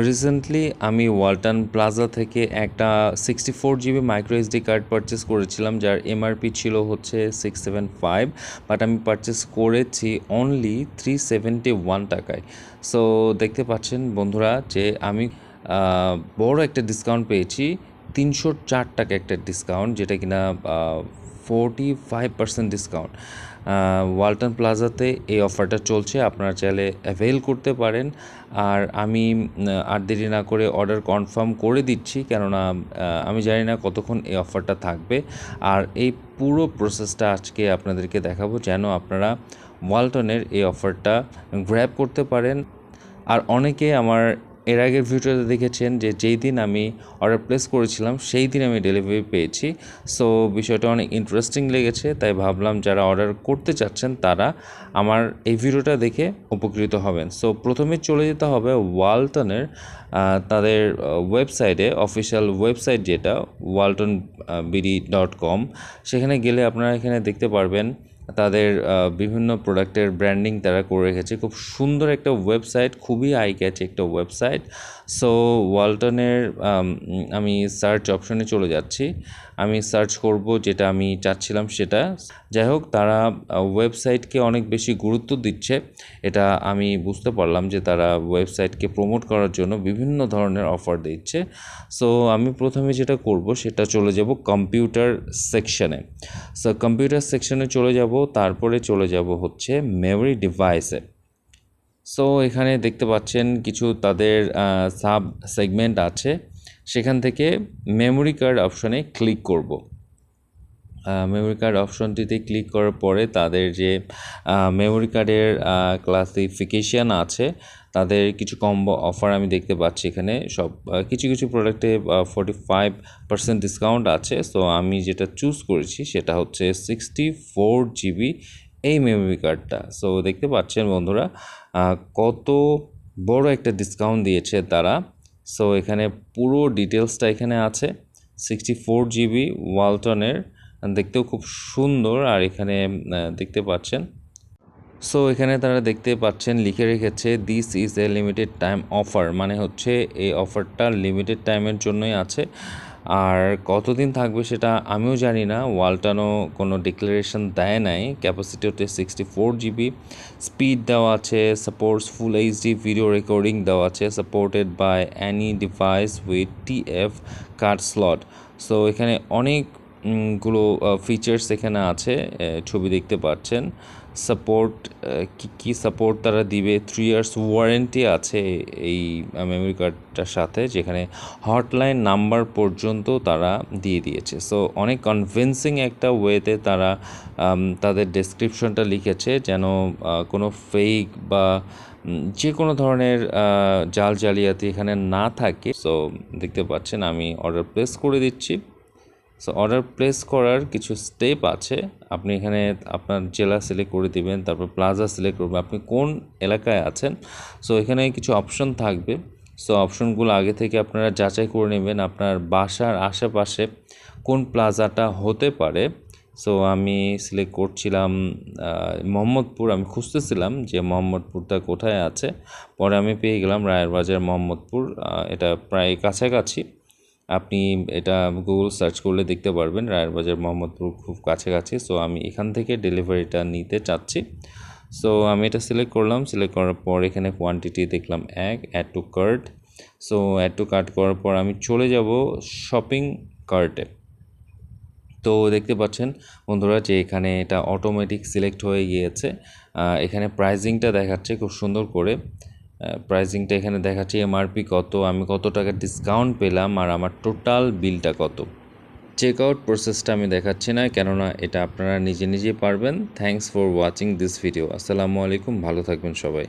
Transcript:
Recently আমি Walton plaza থেকে একটা sixty four GB micro SD card purchase করেছিলাম, যার এমআরপি ছিল হচ্ছে সিক্স সেভেন ফাইভ বাট আমি পারচেস করেছি অনলি থ্রি সেভেন্টি ওয়ান টাকায়। সো দেখতে পাচ্ছেন বন্ধুরা যে আমি বড় একটা ডিসকাউন্ট পেয়েছি, তিনশো চার টাকা একটা ডিসকাউন্ট যেটা কিনা forty five percent discount Walton প্লাজাতে এই অফারটা চলছে, আপনারা চাইলে অ্যাভেল করতে পারেন। আর আমি আর দেরি না করে অর্ডার কনফার্ম করে দিচ্ছি, কেননা আমি জানি না কতক্ষণ এই অফারটা থাকবে। আর এই পুরো প্রসেসটা আজকে আপনাদেরকে দেখাবো, যেন আপনারা ওয়ালটনের এই অফারটা গ্র্যাব করতে পারেন। আর অনেকে আমার এর আগের ভিডিওতে দেখেছেন যে যেই দিন আমি অর্ডার প্লেস করেছিলাম, সেই দিন আমি ডেলিভারি পেয়েছি। সো বিষয়টা অনেক ইন্টারেস্টিং লেগেছে, তাই ভাবলাম যারা অর্ডার করতে চাচ্ছেন তারা আমার এই ভিডিওটা দেখে উপকৃত হবেন। সো প্রথমে চলে যেতে হবে ওয়ালটনের তাদের ওয়েবসাইটে অফিসিয়াল ওয়েবসাইট যেটা, ওয়ালটন বিডি ডট কম। সেখানে গেলে আপনারা এখানে দেখতে পারবেন তাদের বিভিন্ন প্রোডাক্টের ব্র্যান্ডিং তারা করে রেখেছে। খুব সুন্দর একটা ওয়েবসাইট, খুবই আই ক্যাচ একটা ওয়েবসাইট। সো, ওয়ালটনের, আমি সার্চ অপশনে চলে যাচ্ছি। আমি সার্চ করব যেটা আমি চাচ্ছিলাম সেটা। যাই হোক, তারা ওয়েবসাইটকে অনেক বেশি গুরুত্ব দিচ্ছে। এটা আমি বুঝতে পারলাম যে তারা ওয়েবসাইটকে প্রমোট করার জন্য বিভিন্ন ধরনের অফার দিচ্ছে। সো, আমি প্রথমে যেটা করব সেটা চলে যাব কম্পিউটার সেকশনে। সো, কম্পিউটার সেকশনে চলে যাব তারপরে চলে যাব হচ্ছে মেমরি ডিভাইসে সো এখানে দেখতে পাচ্ছেন কিছু তাদের সাব সেগমেন্ট আছে। সেখান থেকে মেমোরি কার্ড অপশানে ক্লিক করব। মেমরি কার্ড অপশনটিতে ক্লিক করার পরে তাদের যে মেমরি কার্ডের ক্লাসিফিকেশান আছে, তাদের কিছু কম্বো অফার আমি দেখতে পাচ্ছি এখানে। সব কিছু কিছু প্রোডাক্টে ফোর্টি ফাইভ পার্সেন্ট ডিসকাউন্ট আছে। সো আমি যেটা চুজ করেছি সেটা হচ্ছে সিক্সটি ফোর জিবি এই মেমরি কার্ডটা সো দেখতে পাচ্ছেন বন্ধুরা কত বড় একটা ডিসকাউন্ট দিয়েছে তারা। সো এখানে পুরো ডিটেলসটা এখানে আছে। সিক্সটি ফোর জিবি ওয়ালটনের দেখতেও খুব সুন্দর আর এখানে দেখতে পাচ্ছেন। সো এখানে তারা দেখতে পাচ্ছেন, লিখে রেখেছে this is a limited time offer মানে হচ্ছে এই অফারটা লিমিটেড টাইমের জন্যই আছে। আর কতদিন থাকবে সেটা আমিও জানি না। ওয়ালটানো কোনো ডিক্লারেশন দেয় নাই। ক্যাপাসিটি হচ্ছে সিক্সটি ফোর জিবি স্পিড দেওয়া আছে supports full HD video recording দেওয়া আছে supported by any device with TF card slot so এখানে অনেক গুলো ফিচার্স এখানে আছে ছবি দেখতে পাচ্ছেন। সাপোর্ট কি কি সাপোর্ট তারা দিবে? থ্রি ইয়ার্স ওয়ারেন্টি আছে এই মেমরি কার্ডটার সাথে, যেখানে হটলাইন নাম্বার পর্যন্ত তারা দিয়ে দিয়েছে। সো অনেক কনভিনসিং একটা ওয়েতে তারা তাদের ডেসক্রিপশনটা লিখেছে, যেন কোনো ফেক বা যে কোনো ধরনের জাল জালিয়াতি এখানে না থাকে। সো দেখতে পাচ্ছেন, আমি অর্ডার প্লেস করে দিচ্ছি। সো অর্ডার প্লেস করার কিছু স্টেপ আছে। আপনি এখানে আপনার জেলা সিলেক্ট করে দিবেন, তারপর প্লাজা সিলেক্ট করবেন। আপনি কোন এলাকায় আছেন? সো এখানে কিছু অপশন থাকবে। সো অপশনগুলো আগে থেকে আপনারা যাচাই করে নেবেন আপনার বাসার আশেপাশে কোন প্লাজাটা হতে পারে। সো আমি সিলেক্ট করছিলাম মোহাম্মদপুর। আমি খুঁজতেছিলাম যে মোহাম্মদপুরটা কোথায় আছে। পরে আমি পেয়ে গেলাম রায়ের বাজার মোহাম্মদপুর এটা প্রায় কাছাকাছি। আপনি এটা গুগল সার্চ করলে দেখতে পারবেন। রায়েরবাজার মোহাম্মদপুর খুব কাছাকাছি। সো আমি এখান থেকে ডেলিভারিটা নিতে চাচ্ছি। সো আমি এটা সিলেক্ট করলাম। সিলেক্ট করার পর এখানে কোয়ান্টিটি দেখলাম এক add to cart so add to cart করার পর আমি চলে যাব শপিং কার্টে তো, দেখতে পাচ্ছেন বন্ধুরা যে এখানে এটা অটোমেটিক সিলেক্ট হয়ে গিয়েছে। এখানে প্রাইজিংটা দেখাচ্ছে খুব সুন্দর করে। প্রাইজিংটা এখানে দেখাচ্ছি এমআরপি কত, আমি কত টাকা ডিসকাউন্ট পেলাম আর আমার টোটাল বিলটা কত। চেক আউট প্রসেসটা আমি দেখাচ্ছি না, কেননা এটা আপনারা নিজে নিজে পারবেন। Thanks for watching this video আসসালামু আলাইকুম, ভালো থাকবেন সবাই।